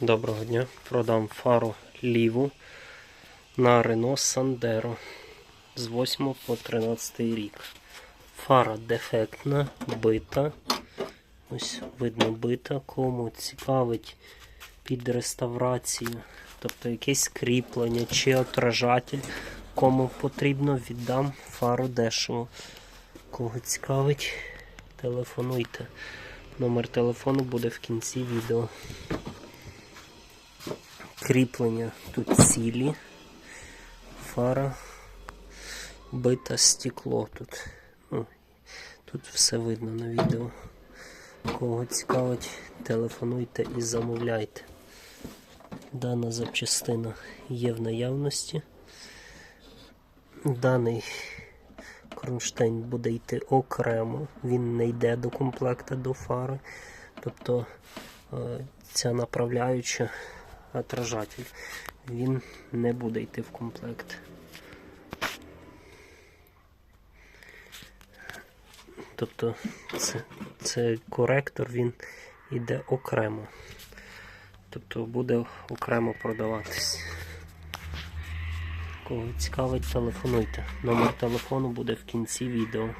Доброго дня. Продам фару ліву на Renault Sandero з 8 по 13 рік. Фара дефектна, бита. Ось видно бита. Кому цікавить під реставрацію, тобто якесь кріплення чи отражатель. Кому потрібно, віддам фару дешево. Кого цікавить, телефонуйте. Номер телефону буде в кінці відео. Кріплення тут цілі, фара, бита стекло тут. Ну, тут все видно на відео. Кого цікавить, телефонуйте і замовляйте. Дана запчастина є в наявності. Даний кронштейн буде йти окремо, він не йде до комплекта до фари. Тобто е, ця направляюча отражатель, він не буде йти в комплект. Тобто це, це коректор, він йде окремо. Тобто буде окремо продаватись. Кого цікавить, телефонуйте. Номер телефону буде в кінці відео.